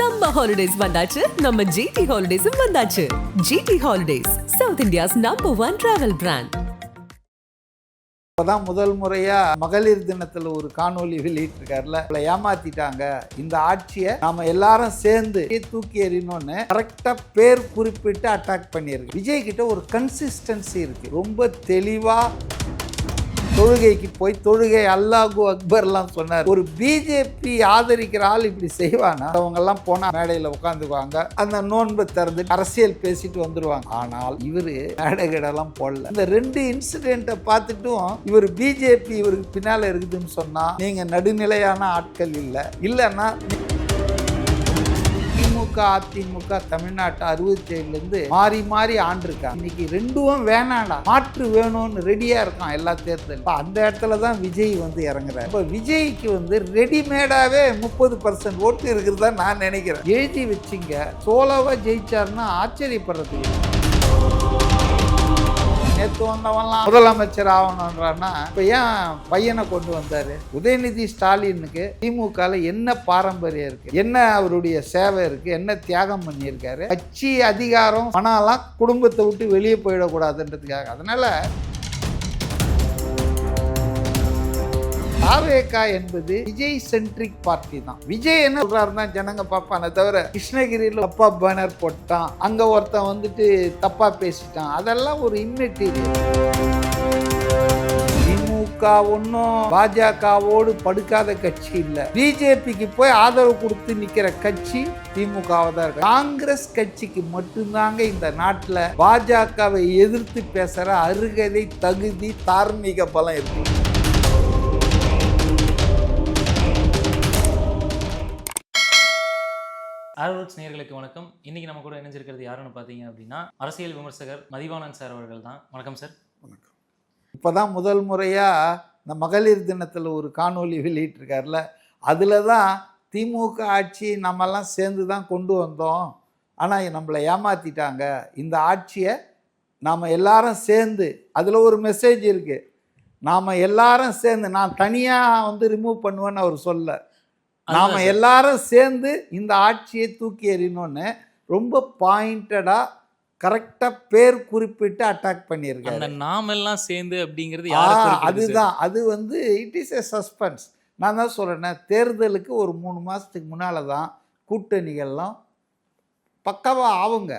Summer holidays வந்தாச்சு. நம்ம GT ஹாலிடேஸும் வந்தாச்சு. GT holidays south India's number one travel brand இப்போதான் முதல் முறையா மகளிர் தினத்துல ஒரு காணொளி வெளியிட்டிருக்காருல. அவளை ஏமாத்திட்டாங்க. இந்த ஆட்சியை நாம எல்லாரும் சேர்ந்து தூக்கி எறினோன்னு கரெக்டா பேர் குறிப்பிட்டு அட்டாக் பண்ணியிருக்கு. விஜய் கிட்ட ஒரு கன்சிஸ்டன்சி இருக்கு. ரொம்ப தெளிவா தொழுகைக்கு போய் தொழுகை அல்லாஹு அக்பர்லாம் சொன்னார். ஒரு பிஜேபி ஆதரிக்கிற ஆள் இப்படி செய்வானா? அவங்க எல்லாம் போனா மேடையில உட்காந்துக்குவாங்க அந்த நோன்பை திறந்து அரசியல் பேசிட்டு வந்துருவாங்க. ஆனால் இவரு மேடைகிடலாம் போடல. இந்த ரெண்டு இன்சிடென்ட்டை பார்த்துட்டும் இவர் பிஜேபி இவருக்கு பின்னால இருக்குதுன்னு சொன்னா நீங்க நடுநிலையான ஆட்கள் இல்லை. இல்லைன்னா திமுக அதிமுக தமிழ்நாட்டு அறுபத்தி ஏழுலேருந்து மாறி மாறி ஆண்டிருக்காங்க. இன்னைக்கு ரெண்டும் வேணாண்டா மாற்று வேணும்னு ரெடியாக இருக்கான் எல்லா தேர்தலும். அந்த இடத்துல தான் விஜய் வந்து இறங்குறாரு. இப்போ விஜய்க்கு வந்து ரெடிமேடாவே முப்பது பர்சன்ட் ஓட்டு இருக்கிறதா நான் நினைக்கிறேன். எழுதி வச்சுங்க. சோலோவாக ஜெயிச்சாருன்னா ஆச்சரியப்படுறதுக்கு. நேற்று வந்தவன்லாம். முதலமைச்சர் ஆகணுன்றான்னா இப்போ ஏன் பையனை கொண்டு வந்தார்? உதயநிதி ஸ்டாலினுக்கு திமுகவில் என்ன பாரம்பரியம் இருக்குது என்ன அவருடைய சேவை இருக்கு? என்ன தியாகம் பண்ணியிருக்காரு? கட்சி அதிகாரம் பணம்லாம் குடும்பத்தை விட்டு வெளியே போயிடக்கூடாதுன்றதுக்காக. அதனால் தாவேகா என்பது விஜய் சென்ட்ரிக் பார்ட்டி தான். விஜய் என்ன சொல்றாருன்னா ஜனங்க பார்ப்பானே தவிர கிருஷ்ணகிரியில் அப்பா பேனர் போட்டான். அங்க ஒருத்தன் வந்துட்டு தப்பா பேசிட்டான். அதெல்லாம் ஒரு இம்மெட்டீரியல் திமுக ஒன்றும் பாஜகவோடு படுக்காத கட்சி இல்லை. பிஜேபிக்கு போய் ஆதரவு கொடுத்து நிக்கிற கட்சி திமுகவாக தான் இருக்கு. காங்கிரஸ் கட்சிக்கு மட்டும்தாங்க இந்த நாட்டில் பாஜகவை எதிர்த்து பேசுற அருகதை தகுதி தார்மீக பலம் இருக்கு. ஆரோட்ஸ் நேர்களுக்கு வணக்கம். இன்னைக்கு நம்ம கூட இணைஞ்சிருக்கிறது யாருன்னு பார்த்தீங்க அப்படின்னா அரசியல் விமர்சகர் மதிவானன் சார் அவர்கள் தான். வணக்கம் சார். வணக்கம். இப்போதான் முதல் முறையாக இந்த மகளிர் தினத்தில் ஒரு காணொளி வெளியிட்டிருக்காருல அதில் தான் திமுக ஆட்சி நம்மெல்லாம் சேர்ந்து தான் கொண்டு வந்தோம். ஆனால் நம்மளை ஏமாற்றிட்டாங்க இந்த ஆட்சியை நாம் எல்லாரும் சேர்ந்து அதில் ஒரு மெசேஜ் இருக்குது நாம் எல்லாரும் சேர்ந்து நான் தனியாக வந்து ரிமூவ் பண்ணுவேன்னு அவர் சொல்ல நாம். எல்லாரும் சேர்ந்து இந்த ஆட்சியை தூக்கி எறியணும்னு ரொம்ப பாயிண்டடாக கரெக்டாக பேர் குறிப்பிட்டு அட்டாக் பண்ணியிருக்காரு அந்த நாமெல்லாம் சேர்ந்து அப்படிங்கிறது? அதுதான் அது வந்து இட் இஸ் எ சஸ்பென்ஸ் நான் தான் சொல்கிறேனே தேர்தலுக்கு ஒரு மூணு மாதத்துக்கு முன்னால் தான் கூட்டணிகள்லாம் பக்காவாக ஆகுங்க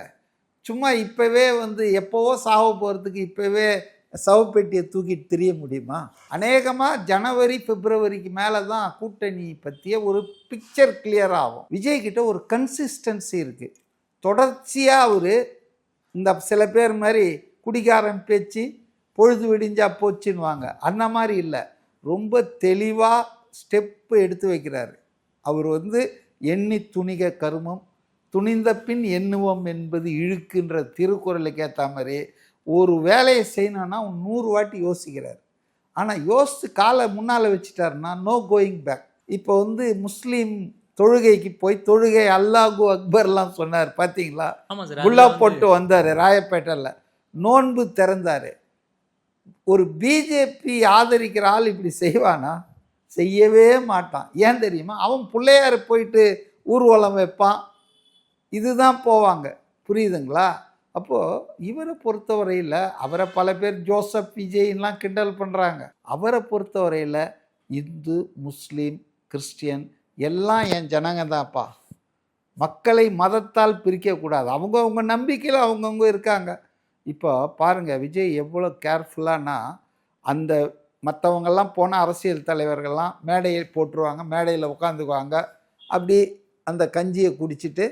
சும்மா இப்போவே வந்து எப்போவோ சாவ போகிறதுக்கு இப்போவே சவப்பெட்டியை தூக்கிட்டு தெரிய முடியுமா? அநேகமாக ஜனவரி பிப்ரவரிக்கு மேலே தான் கூட்டணி பற்றிய ஒரு பிக்சர் கிளியர் ஆகும். விஜய் கிட்ட ஒரு கன்சிஸ்டன்சி இருக்குது தொடர்ச்சியாக அவர் இந்த சில பேர் மாதிரி குடிகாரன் பேச்சு பொழுது விடிஞ்சா போச்சுன்னுவாங்க. அந்த மாதிரி இல்லை. ரொம்ப தெளிவாக ஸ்டெப்பு எடுத்து வைக்கிறாரு. அவர் வந்து எண்ணி துணிக கருமம் துணிந்த பின் எண்ணுவோம் என்பது இழுக்குன்ற திருக்குறளுக்கு ஏற்ற மாதிரி ஒரு வேலையை செய்யணும்னா அவன் நூறு வாட்டி யோசிக்கிறார். ஆனால் யோசித்து காலை முன்னால் வச்சுட்டாருன்னா நோ கோயிங் பேக் இப்போ வந்து முஸ்லீம் தொழுகைக்கு போய் தொழுகை அல்லாஹு அக்பர்லாம் சொன்னார் பார்த்தீங்களா குல்லா போட்டு வந்தார் ராயப்பேட்டையில் நோன்பு திறந்தார். ஒரு பிஜேபி ஆதரிக்கிற ஆள் இப்படி செய்வானா? செய்யவே மாட்டான். ஏன் தெரியுமா? அவன் பிள்ளையார் போயிட்டு ஊர்வலம் வைப்பான். இதுதான் போவாங்க. புரியுதுங்களா? அப்போது இவரை பொறுத்தவரையில் அவரை பல பேர் ஜோசப் விஜய்லாம் கிண்டல் பண்ணுறாங்க அவரை பொறுத்தவரையில் இந்து முஸ்லீம் கிறிஸ்டியன் எல்லாம் என் ஜனங்க தான்ப்பா. மக்களை மதத்தால் பிரிக்கக்கூடாது அவங்கவுங்க நம்பிக்கையில் அவங்கவுங்க இருக்காங்க. இப்போ பாருங்கள் விஜய் எவ்வளோ கேர்ஃபுல்லானா அந்த மற்றவங்கெல்லாம் போன அரசியல் தலைவர்கள்லாம் மேடையை போட்டுருவாங்க மேடையில் உட்காந்துக்குவாங்க அப்படி அந்த கஞ்சியை குடிச்சிட்டு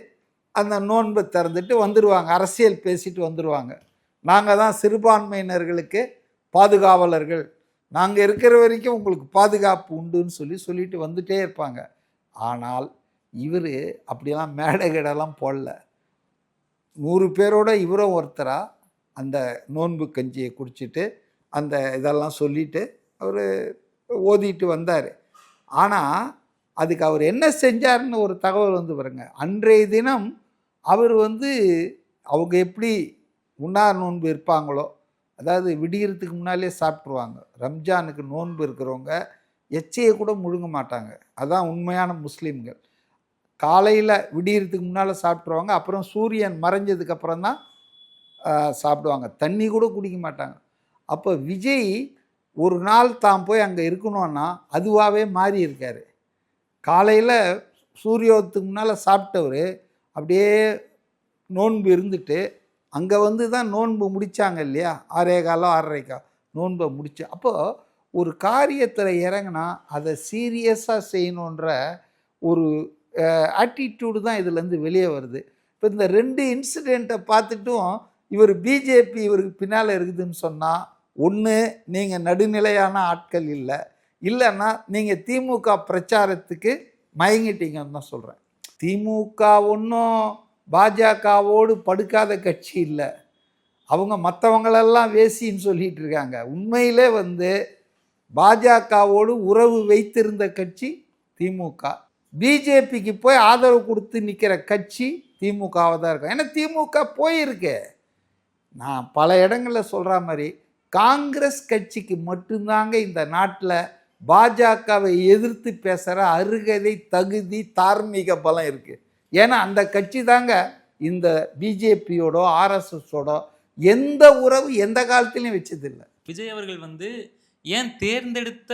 அந்த நோன்பை திறந்துட்டு வந்துடுவாங்க அரசியல் பேசிட்டு வந்துடுவாங்க நாங்கள் தான் சிறுபான்மையினர்களுக்கு பாதுகாவலர்கள். நாங்கள் இருக்கிற வரைக்கும் உங்களுக்கு பாதுகாப்பு உண்டுன்னு சொல்லி சொல்லிட்டு வந்துட்டே இருப்பாங்க. ஆனால் இவர் அப்படிலாம் மேடை போடல. நூறு பேரோட இவரும் ஒருத்தராக அந்த நோன்பு கஞ்சியை குடிச்சிட்டு அந்த இதெல்லாம் சொல்லிட்டு அவர் ஓதிட்டு வந்தார். ஆனால் அதுக்கு அவர் என்ன செஞ்சார்னு ஒரு தகவல் வந்து பாருங்க. அன்றைய தினம் அவர் வந்து அவங்க எப்படி உண்ணார் நோன்பு இருப்பாங்களோ அதாவது விடியறதுக்கு முன்னாலே சாப்பிட்ருவாங்க ரம்ஜானுக்கு நோன்பு இருக்கிறவங்க எச்சையை கூட முழுங்க மாட்டாங்க. அதான் உண்மையான முஸ்லீம்கள். காலையில் விடியறதுக்கு முன்னால் சாப்பிட்ருவாங்க அப்புறம் சூரியன் மறைஞ்சதுக்கப்புறம் தான் சாப்பிடுவாங்க. தண்ணி கூட குடிக்க மாட்டாங்க. அப்போ விஜய் ஒரு நாள் தான் போய் அங்கே இருக்கணும்னா அதுவாகவே மாறி இருக்கார். காலையில் சூரியோதத்துக்கு முன்னால் சாப்பிட்டவர் அப்படியே நோன்பு இருந்துட்டு அங்கே வந்து தான் நோன்பு முடித்தாங்க இல்லையா? ஆறே காலம் ஆறரை காலம் நோன்பை முடிச்சு. அப்போது ஒரு காரியத்தில் இறங்கினா அதை சீரியஸாக செய்யணுன்ற ஒரு ஆட்டிடியூடு தான் இதுலேருந்து வெளியே வருது. இப்போ இந்த ரெண்டு இன்சிடெண்ட்டை பார்த்துட்டும் இவர் பிஜேபி இவருக்கு பின்னால் இருக்குதுன்னு சொன்னால் ஒன்று நீங்கள் நடுநிலையான ஆட்கள் இல்லை. இல்லைன்னா நீங்கள் திமுக பிரச்சாரத்துக்கு மயங்கிட்டீங்கன்னு தான் சொல்கிறேன் திமுக ஒன்றும் பாஜகவோடு படுக்காத கட்சி இல்லை. அவங்க மற்றவங்களெல்லாம் வேசின்னு சொல்லிட்டு இருக்காங்க. உண்மையிலே வந்து பாஜகவோடு உறவு வைத்திருந்த கட்சி திமுக. பிஜேபிக்கு போய் ஆதரவு கொடுத்து நிற்கிற கட்சி திமுகவாக தான் இருக்கும். ஏன்னா திமுக போயிருக்கு. நான் பல இடங்களில் சொல்கிற மாதிரி காங்கிரஸ் கட்சிக்கு மட்டும்தாங்க இந்த நாட்டில் பாஜகவை எதிர்த்து பேசுகிற அருகதை தகுதி தார்மீக பலம் இருக்குது ஏன்னா அந்த கட்சி தாங்க இந்த பிஜேபியோட ஆர்எஸ்எஸோட எந்த உறவு எந்த காலத்திலையும் வச்சதில்லை. விஜய் அவர்கள் வந்து ஏன் தேர்ந்தெடுத்த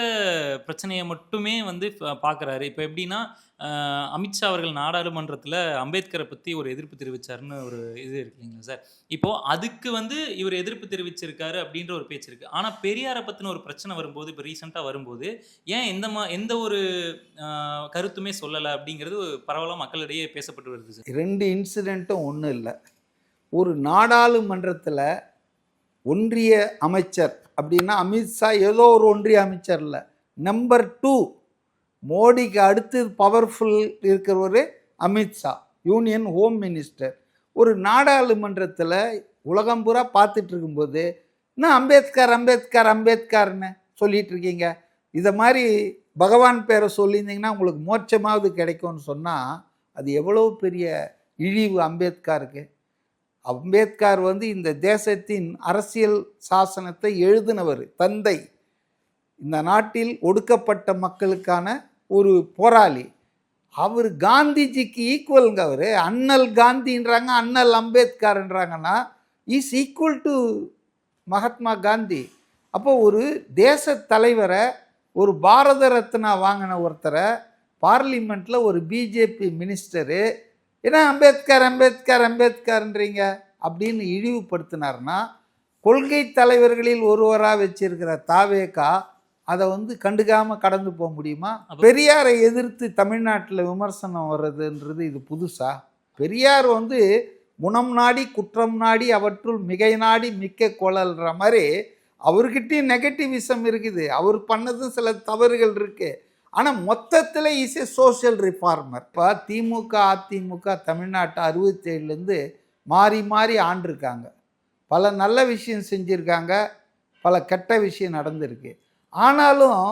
பிரச்சனையை மட்டுமே வந்து பார்க்குறாரு? இப்போ எப்படின்னா அமித்ஷா அவர்கள் நாடாளுமன்றத்தில் அம்பேத்கரை பற்றி ஒரு எதிர்ப்பு தெரிவிச்சாருன்னு ஒரு இது இருக்கு இல்லைங்களா சார்? இப்போது அதுக்கு வந்து இவர் எதிர்ப்பு தெரிவிச்சிருக்காரு அப்படின்ற ஒரு பேச்சு இருக்குது ஆனால் பெரியாரை பற்றின ஒரு பிரச்சனை வரும்போது இப்போ ரீசெண்டாக வரும்போது ஏன் எந்த மா எந்த ஒரு கருத்துமே சொல்லலை அப்படிங்கிறது பரவலாக மக்களிடையே பேசப்பட்டு வருது சார். ரெண்டு இன்சிடெண்ட்டும் ஒன்றும் இல்லை. ஒரு நாடாளுமன்றத்தில் ஒன்றிய அமைச்சர் அப்படின்னா அமித்ஷா ஏதோ ஒரு ஒன்றிய அமைச்சர் இல்லை நம்பர் டூ மோடிக்கு அடுத்து பவர்ஃபுல் இருக்கிறவர் அமித்ஷா யூனியன் ஹோம் மினிஸ்டர் ஒரு நாடாளுமன்றத்தில் உலகம் பூரா பார்த்துட்டு இருக்கும்போது என்ன அம்பேத்கர் அம்பேத்கர் அம்பேத்கர்னு சொல்லிட்டு இருக்கீங்க? இதை மாதிரி பகவான் பேரை சொல்லியிருந்தீங்கன்னா உங்களுக்கு மோட்சமாவது கிடைக்கும்னு சொன்னால் அது எவ்வளோ பெரிய இழிவு அம்பேத்கருக்கு. அம்பேத்கர் வந்து இந்த தேசத்தின் அரசியல் சாசனத்தை எழுதினவர் தந்தை. இந்த நாட்டில் ஒடுக்கப்பட்ட மக்களுக்கான ஒரு போராளி. அவர் காந்திஜிக்கு ஈக்குவலுங்க அவர். அண்ணல் காந்தின்றாங்க அண்ணல் அம்பேத்கர்ன்றாங்கன்னா is equal to Mahatma Gandhi. அப்போ ஒரு தேச தலைவரை ஒரு பாரத ரத்னா வாங்கின ஒருத்தரை பார்லிமெண்ட்டில் ஒரு பிஜேபி மினிஸ்டரு ஏன்னா அம்பேத்கர் அம்பேத்கர் அம்பேத்கர்ன்றீங்க? அப்படின்னு இழிவுபடுத்தினார்னா கொள்கை தலைவர்களில் ஒருவராக வச்சிருக்கிற தாவேகா அதை வந்து கண்டுக்காமல் கடந்து போக முடியுமா? பெரியாரை எதிர்த்து தமிழ்நாட்டில் விமர்சனம் வர்றதுன்றது இது புதுசா? பெரியார் வந்து குணம் நாடி குற்றம் நாடி அவற்றுள் மிகை நாடி மிக்க கொள்ளல்ற மாதிரி அவர்கிட்டயும் நெகட்டிவிசம் இருக்குது. அவர் பண்ணதும் சில தவறுகள் இருக்கு. ஆனால் மொத்தத்தில் இஸ் ஏ சோஷியல் ரிஃபார்மர் இப்போ திமுக அதிமுக தமிழ்நாட்டு அறுபத்தேழுலேருந்து மாறி மாறி ஆண்டிருக்காங்க. பல நல்ல விஷயம் செஞ்சுருக்காங்க. பல கெட்ட விஷயம் நடந்திருக்கு. ஆனாலும்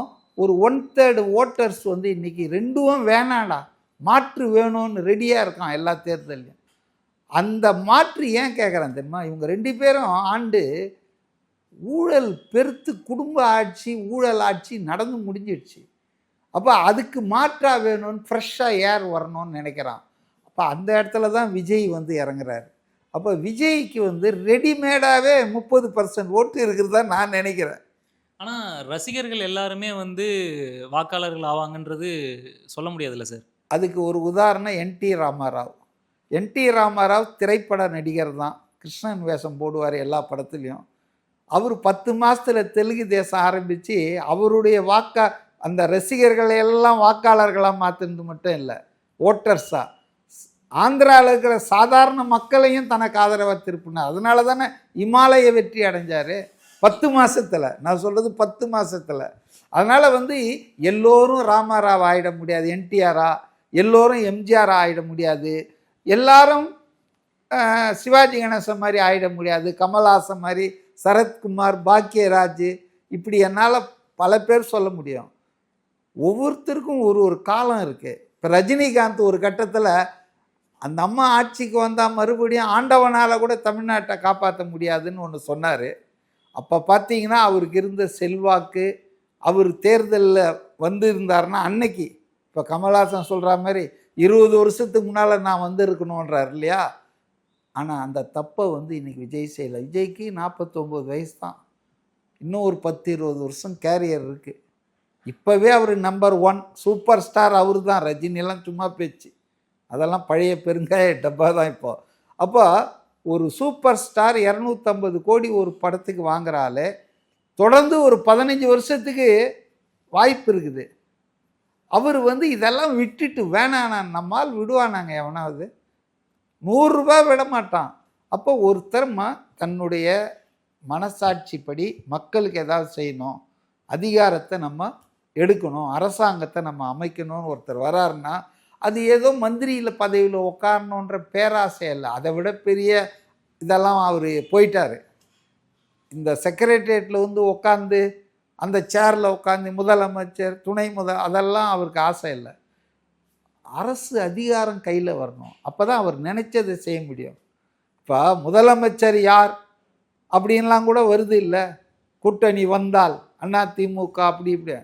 ஒரு ஒன் தேர்டு ஓட்டர்ஸ் வந்து இன்னைக்கு ரெண்டும் வேணாடா மாற்று வேணும்னு ரெடியாக இருக்கான் எல்லா தேர்தலையும் அந்த மாற்று ஏன் கேட்குறான் தெரியுமா? இவங்க ரெண்டு பேரும் ஆண்டு ஊழல் பெருத்து குடும்ப ஆட்சி ஊழல் ஆட்சி நடந்து முடிஞ்சிடுச்சு. அப்போ அதுக்கு மாற்றாக வேணும்னு ஃப்ரெஷ்ஷாக ஏர் வரணும்னு நினைக்கிறான். அப்போ அந்த இடத்துல தான் விஜய் வந்து இறங்குறாரு. அப்போ விஜய்க்கு வந்து ரெடிமேடாகவே முப்பது பர்சன்ட் ஓட்டு இருக்கிறதா நான் நினைக்கிறேன். ஆனால் ரசிகர்கள் எல்லாருமே வந்து வாக்காளர்கள் ஆவாங்கன்றது சொல்ல முடியாதுல்ல சார்? அதுக்கு ஒரு உதாரணம் என்டி ராமாராவ். என்டி ராமாராவ் திரைப்பட நடிகர் தான். கிருஷ்ணன் வேஷம் போடுவார் எல்லா படத்துலையும். அவர் பத்து மாதத்தில் தெலுங்கு தேசம் ஆரம்பித்து அவருடைய வாக்கா அந்த ரசிகர்களை எல்லாம் வாக்காளர்களாக மாற்றினது மட்டும் இல்லை ஓட்டர்ஸாக ஆந்திராவில் இருக்கிற சாதாரண மக்களையும் தனக்கு ஆதரவாக திருப்பினார். அதனால தானே இமாலய வெற்றி அடைஞ்சார். பத்து மாதத்தில் நான் சொல்கிறது பத்து மாதத்தில் அதனால் வந்து எல்லோரும் ராமாராவ் ஆயிட முடியாது என்டிஆரா எல்லோரும் எம்ஜிஆர் ஆயிட முடியாது எல்லாரும் சிவாஜி கணேசன் மாதிரி ஆயிட முடியாது கமல்ஹாசன் மாதிரி சரத்குமார் பாக்கியராஜ் இப்படி என்னால் பல பேர் சொல்ல முடியும். ஒவ்வொருத்தருக்கும் ஒரு ஒரு காலம் இருக்குது இப்போ ரஜினிகாந்த் ஒரு கட்டத்தில் அந்த அம்மா ஆட்சிக்கு வந்தால் மறுபடியும் ஆண்டவனால் கூட தமிழ்நாட்டை காப்பாற்ற முடியாதுன்னு ஒன்று சொன்னார். அப்போ பார்த்தீங்கன்னா அவருக்கு இருந்த செல்வாக்கு அவர் தேர்தலில் வந்து இருந்தாருன்னா அன்னைக்கு இப்போ கமல்ஹாசன் சொல்கிற மாதிரி இருபது வருஷத்துக்கு முன்னால் நான் வந்திருக்கணுன்றார் இல்லையா? ஆனால் அந்த தப்பை வந்து இன்றைக்கி விஜய் செய்யலை. விஜய்க்கு நாற்பத்தொம்போது வயசு தான். இன்னும் ஒரு பத்து இருபது வருஷம் கேரியர் இருக்குது இப்போவே அவர் நம்பர் ஒன் சூப்பர் ஸ்டார் அவர் தான். ரஜினிலாம் சும்மா பேச்சு. அதெல்லாம் பழைய பெருங்காய டப்பா தான் இப்போது அப்போ ஒரு சூப்பர் ஸ்டார் இரநூத்தம்பது கோடி ஒரு படத்துக்கு வாங்குறாலே தொடர்ந்து ஒரு பதினஞ்சு வருஷத்துக்கு வாய்ப்பு இருக்குது. அவர் வந்து இதெல்லாம் விட்டுட்டு வேணானா நம்மால் விடுவானாங்க எவனாவது? நூறுரூபா விட மாட்டான் அப்போ ஒருத்தர் ம தன்னுடைய மனசாட்சிப்படி மக்களுக்கு ஏதாவது செய்யணும். அதிகாரத்தை நம்ம எடுக்கணும். அரசாங்கத்தை நம்ம அமைக்கணும்னு ஒருத்தர் வராருன்னா அது ஏதோ மந்திரியில் பதவியில் உட்காரணுன்ற பேராசை இல்லை அதை விட பெரிய இதெல்லாம் அவர் போயிட்டார். இந்த செக்ரட்டேரியட்டில் வந்து உட்காந்து அந்த சேரில் உட்காந்து முதலமைச்சர் துணை முத அதெல்லாம் அவருக்கு ஆசை இல்லை. அரசு அதிகாரம் கையில் வரணும். அப்போ தான் அவர் நினச்சதை செய்ய முடியும். இப்போ முதலமைச்சர் யார்? அப்படின்லாம் கூட வருது இல்லை. கூட்டணி வந்தால் அண்ணா திமுக அப்படி இப்படி.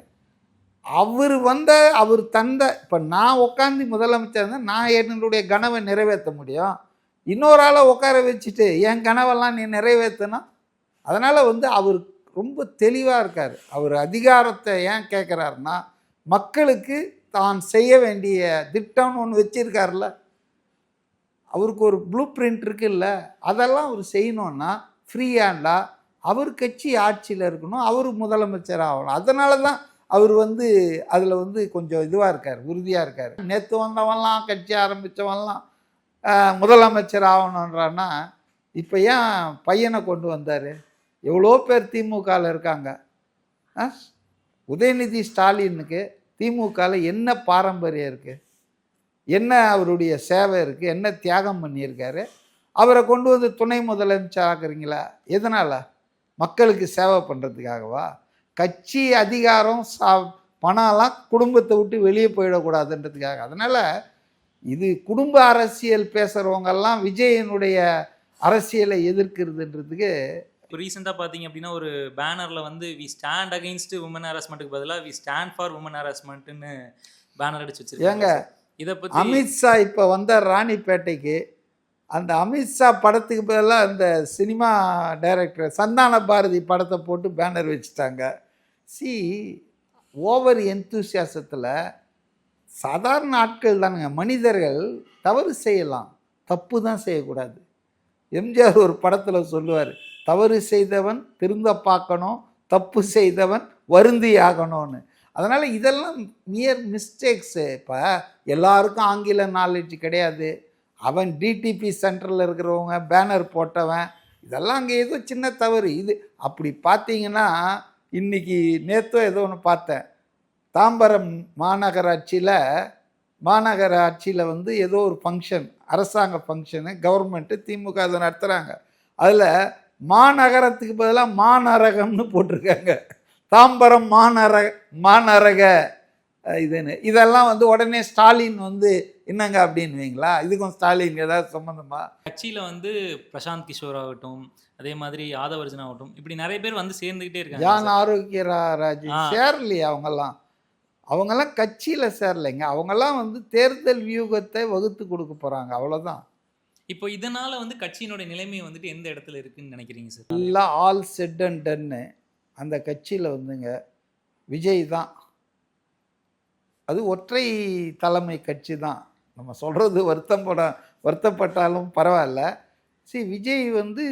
அவர் வந்த அவர் தந்த இப்போ நான் உட்காந்து முதலமைச்சர் இருந்தால் நான் என்னுடைய கனவை நிறைவேற்ற முடியும். இன்னொரு ஆளை உட்கார வச்சுட்டு என் கனவெல்லாம் நீ நிறைவேற்றணும் அதனால் வந்து அவர் ரொம்ப தெளிவாக இருக்கார். அவர் அதிகாரத்தை ஏன் கேட்குறாருன்னா மக்களுக்கு தான் செய்ய வேண்டிய திட்டம்னு ஒன்று வச்சிருக்காருல்ல. அவருக்கு ஒரு ப்ளூ பிரிண்ட் இருக்குல்ல அதெல்லாம் அவர் செய்யணுன்னா ஃப்ரீ ஹேண்டாக அவர் கட்சி ஆட்சியில் இருக்கணும் அவர் முதலமைச்சர் ஆகணும். அதனால தான் அவர் வந்து அதில் வந்து கொஞ்சம் இதுவாக இருக்கார் உறுதியாக இருக்கார். நேற்று வந்தவன்லாம் கட்சி ஆரம்பித்தவன்லாம் முதலமைச்சர் ஆகணுன்றான்னா இப்போ ஏன் பையனை கொண்டு வந்தார்? எவ்வளோ பேர் திமுகவில் இருக்காங்க? ஆ? உதயநிதி ஸ்டாலினுக்கு திமுகவில் என்ன பாரம்பரியம் இருக்குது என்ன அவருடைய சேவை இருக்குது என்ன தியாகம் பண்ணியிருக்காரு? அவரை கொண்டு வந்து துணை முதலமைச்சர் ஆக்குறீங்களா? எதனால்? மக்களுக்கு சேவை பண்ணுறதுக்காகவா கட்சி அதிகாரம் சா பணம்லாம் குடும்பத்தை விட்டு வெளியே போயிடக்கூடாதுன்றதுக்காக. அதனால் இது குடும்ப அரசியல் பேசுகிறவங்கெல்லாம் விஜயனுடைய அரசியலை எதிர்க்கிறதுன்றதுக்கு இப்போ ரீசெண்டாக பார்த்தீங்க அப்படின்னா ஒரு பேனரில் வந்து வி ஸ்டாண்ட் அகைன்ஸ்ட் உமன் ஹராஸ்மெண்ட்டுக்கு பதிலாக வி ஸ்டாண்ட் ஃபார் உமன் ஹராஸ்மெண்ட்னு பேனர் அடிச்சு வச்சிருக்காங்க. ஏங்க, இதை பற்றி அமித்ஷா இப்போ வந்த ராணிப்பேட்டைக்கு அந்த அமித்ஷா படத்துக்கு பதிலாக அந்த சினிமா டைரக்டர் சந்தான பாரதி படத்தை போட்டு பேனர் வச்சுட்டாங்க. சி ஓவர் எந்தூசியாசத்தில் சாதாரண ஆட்கள் தானுங்க. மனிதர்கள் தவறு செய்யலாம். தப்பு தான் செய்யக்கூடாது. எம்ஜிஆர் ஒரு படத்தில் சொல்லுவார் தவறு செய்தவன் திருந்த பார்க்கணும் தப்பு செய்தவன் வருந்தி ஆகணும்னு. அதனால் இதெல்லாம் நியர் மிஸ்டேக்ஸு இப்போ எல்லாருக்கும் ஆங்கில நாலேஜ் கிடையாது. அவன் டிடிபி சென்டரில் இருக்கிறவங்க பேனர் போட்டவன் இதெல்லாம் அங்கே ஏதோ சின்ன தவறு. இது அப்படி பார்த்தீங்கன்னா இன்றைக்கி நேற்றோ ஏதோ ஒன்று பார்த்தேன். தாம்பரம் மாநகராட்சியில் மாநகராட்சியில் வந்து ஏதோ ஒரு ஃபங்க்ஷன் அரசாங்க ஃபங்க்ஷனு கவர்மெண்ட்டு திமுக அதை நடத்துகிறாங்க அதில் மாநகரத்துக்கு பதிலாக மாநரகம்னு போட்டிருக்காங்க. தாம்பரம் மாநர மாநரக. இதுன்னு. இதெல்லாம் வந்து உடனே ஸ்டாலின் வந்து என்னங்க அப்படின்வீங்களா இதுக்கும் ஸ்டாலின் ஏதாவது சம்மந்தமா கட்சியில் வந்து பிரசாந்த் கிஷோர் ஆகட்டும் அதே மாதிரி ஆதவர்ஜன் ஆகட்டும் இப்படி நிறைய பேர் வந்து சேர்ந்துக்கிட்டே இருக்காங்க. ஜான் ஆரோக்கிய ரா- ராஜ் ஆ. சேரலையே அவங்கெல்லாம்? அவங்கெல்லாம் கட்சியில் சேரலைங்க. அவங்கெல்லாம் வந்து தேர்தல் வியூகத்தை வகுத்து கொடுக்க போகிறாங்க அவ்வளோதான் இப்போ இதனால வந்து கட்சியினுடைய நிலைமை வந்துட்டு எந்த இடத்துல இருக்குன்னு நினைக்கிறீங்க சார்? எல்லாம் ஆல் செட் அண்ட் டன்னு அந்த கட்சியில் வந்துங்க விஜய் தான் அது ஒற்றை தலைமை கட்சி தான். நம்ம சொல்கிறது வருத்தம் பட வருத்தப்பட்டாலும் பரவாயில்ல. சரி விஜய் வந்து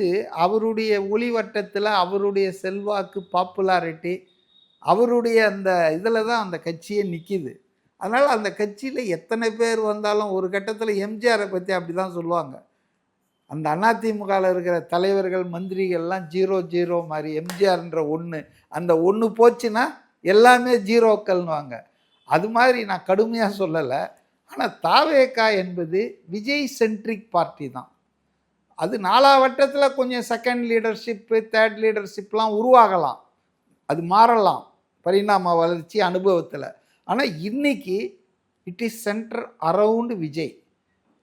அவருடைய ஒளிவட்டத்தில் அவருடைய செல்வாக்கு பாப்புலாரிட்டி அவருடைய அந்த இதில் தான் அந்த கட்சியே நிற்கிது அதனால் அந்த கட்சியில் எத்தனை பேர் வந்தாலும் ஒரு கட்டத்தில் எம்ஜிஆரை பற்றி அப்படி தான் சொல்லுவாங்க. அந்த அதிமுகவில் இருக்கிற தலைவர்கள் மந்திரிகள்லாம் ஜீரோ ஜீரோ மாதிரி எம்ஜிஆர்ன்ற ஒன்று அந்த ஒன்று போச்சுன்னா எல்லாமே ஜீரோக்கள்னுவாங்க. அது மாதிரி நான் கடுமையாக சொல்லலை. ஆனால் தாவேகா என்பது விஜய் சென்ட்ரிக் பார்ட்டி தான். அது நாலாவட்டத்தில் கொஞ்சம் செகண்ட் லீடர்ஷிப்பு தேர்ட் லீடர்ஷிப்லாம் உருவாகலாம். அது மாறலாம் பரிணாம வளர்ச்சி அனுபவத்தில். ஆனால் இன்னைக்கு it is centre around Vijay.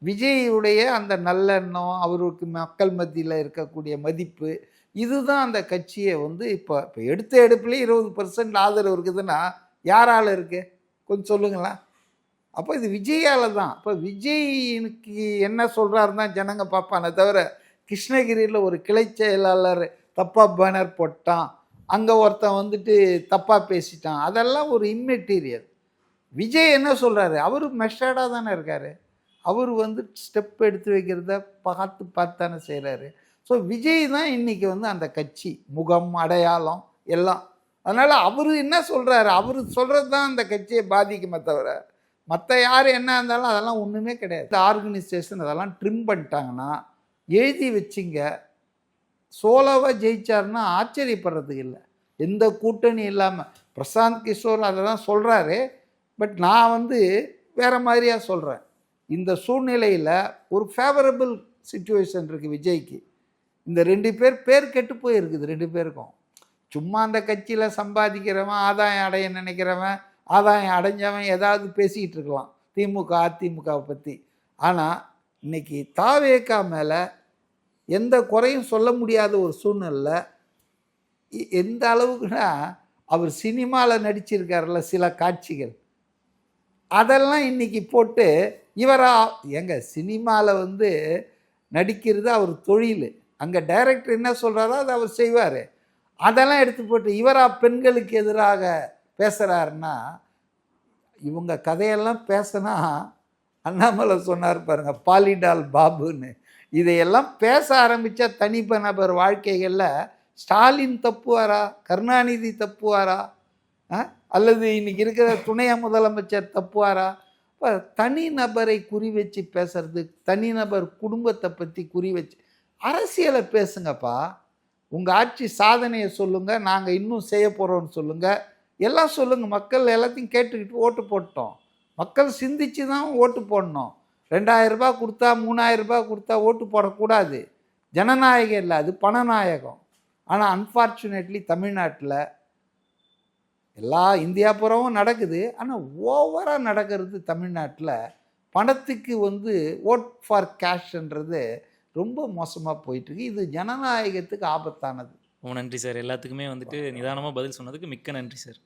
விஜயுடைய அந்த நல்லெண்ணம் அவருக்கு மக்கள் மத்தியில் இருக்கக்கூடிய மதிப்பு இதுதான் அந்த கட்சியை வந்து இப்போ இப்போ எடுத்த எடுப்புலேயே இருபது பர்சன்ட் ஆதரவு இருக்குதுன்னா யாரால் இருக்குது கொஞ்சம் சொல்லுங்களேன். அப்போ இது விஜயால தான். அப்போ விஜய்னுக்கு என்ன சொல்கிறாருன்னு தான் ஜனங்க பார்ப்பானே தவிர கிருஷ்ணகிரியில் ஒரு கிளை செயலாளர் தப்பாக பேனர் போட்டான். அங்கே ஒருத்தன் வந்துட்டு தப்பாக பேசிட்டான். அதெல்லாம் ஒரு இம்மெட்டீரியல் விஜய் என்ன சொல்கிறாரு அவர் மெஷர்டாக தானே இருக்கார். அவர் வந்து ஸ்டெப் எடுத்து வைக்கிறத பார்த்து பார்த்து தானே செய்கிறாரு ஸோ விஜய் தான் இன்றைக்கி வந்து அந்த கட்சி முகம் அடையாளம் எல்லாம் அதனால் அவர் என்ன சொல்கிறாரு அவர் சொல்கிறது தான் அந்த கட்சியை பாதிக்குமே தவிர மற்ற யார் என்ன இருந்தாலும் அதெல்லாம் ஒன்றுமே கிடையாது. ஆர்கனைசேஷன் அதெல்லாம் ட்ரிம் பண்ணிட்டாங்கன்னா எழுதி வச்சிங்க. சோலோவாக ஜெயிச்சாருன்னா ஆச்சரியப்படுறதுக்கு இல்லை. எந்த கூட்டணி இல்லாமல் பிரசாந்த் கிஷோர் அதெல்லாம் சொல்கிறாரு பட் நான் வந்து வேறு மாதிரியாக சொல்கிறேன் இந்த சூழ்நிலையில் ஒரு ஃபேவரபிள் சுச்சுவேஷன் இருக்குது விஜய்க்கு. இந்த ரெண்டு பேர் பேர் கெட்டு போயிருக்குது ரெண்டு பேருக்கும். சும்மா அந்த கட்சியில் சம்பாதிக்கிறவன் ஆதாயம் அடைய நினைக்கிறவன் ஆதாயம் அடைஞ்சவன் ஏதாவது பேசிக்கிட்டு இருக்கலாம் திமுக அதிமுகவை பற்றி ஆனால் இன்னைக்கு தாவேக்கா மேலே எந்த குறையும் சொல்ல முடியாத ஒரு சூழ்நிலை எந்த அளவுக்குன்னா அவர் சினிமாவில் நடிச்சிருக்காருல்ல சில காட்சிகள். அதெல்லாம் இன்னைக்கு போட்டு இவரா எங்க சினிமாவில் வந்து நடிக்கிறது அவர் தொழில். அங்கே டைரக்டர் என்ன சொல்கிறாரோ அதை அவர் செய்வார். அதெல்லாம் எடுத்து போட்டு இவரா பெண்களுக்கு எதிராக பேசுகிறாருன்னா இவங்க கதையெல்லாம் பேசினா அண்ணாமலை சொன்னார் பாருங்க பாலிடால் பாபுன்னு. இதையெல்லாம் பேச ஆரம்பித்தா தனிப்ப நபர் வாழ்க்கைகளில் ஸ்டாலின் தப்புவாரா கருணாநிதி தப்புவாரா ஆ? அல்லது இன்னைக்கு இருக்கிற துணை முதலமைச்சர் தப்புவாரா? இப்போ தனிநபரை குறி வச்சு பேசுறது தனிநபர் குடும்பத்தை பற்றி குறி வச்சு அரசியலை பேசுங்கப்பா. உங்கள் ஆட்சி சாதனையை சொல்லுங்கள் நாங்கள் இன்னும் செய்ய போகிறோம்னு சொல்லுங்கள் எல்லாம் சொல்லுங்கள் மக்கள் எல்லாத்தையும் கேட்டுக்கிட்டு ஓட்டு போட்டோம். மக்கள் சிந்திச்சு தான் ஓட்டு போடணும். ரெண்டாயிரரூபா கொடுத்தா மூணாயிரரூபா கொடுத்தா ஓட்டு போடக்கூடாது. ஜனநாயகம் இல்லை அது பணநாயகம். ஆனால் அன்ஃபார்ச்சுனேட்லி தமிழ்நாட்டில் எல்லா இந்தியா புறமும் நடக்குது. ஆனால் ஓவராக நடக்கிறது தமிழ்நாட்டில் பணத்துக்கு வந்து ஓட் ஃபார் கேஷ்ன்றது ரொம்ப மோசமாக போயிட்டுருக்கு. இது ஜனநாயகத்துக்கு ஆபத்தானது. ரொம்ப நன்றி சார். எல்லாத்துக்குமே வந்துட்டு நிதானமாக பதில் சொன்னதுக்கு மிக்க நன்றி சார்.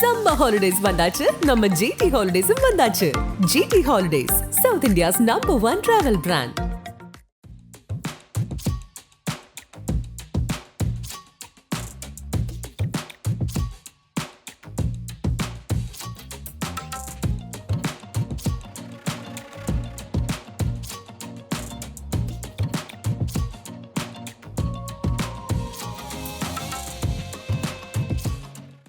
சம்மர் ஹாலிடேஸ் வந்தாச்சு. நம்ம ஜிடி ஹாலிடேஸும் வந்தாச்சு. GT holidays south India's number one travel brand